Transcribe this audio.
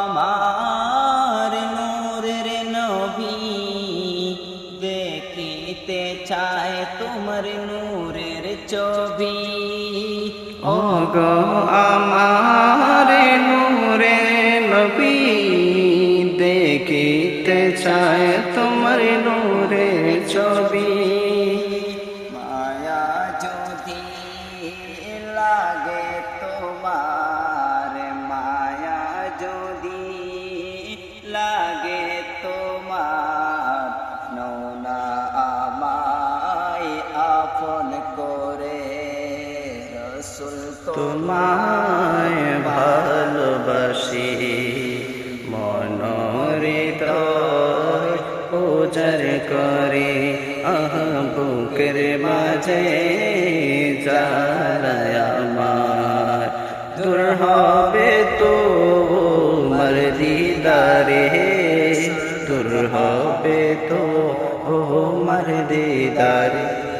আমার নূরের নবী, দেখিতে চায় তোমার নূরের ছবি। ও গো আমার নূরে নবী, দেখিতে চায় তোমার নূরে ছবি। মায়া যদি লাগে তোমায় ভালোবাসি। মনোরিত পূজার করে। আহ, বুকের মাঝে যায় আমার দূর হবে তো মর দিদারে। দূর হবে তো ও মর দিদারে।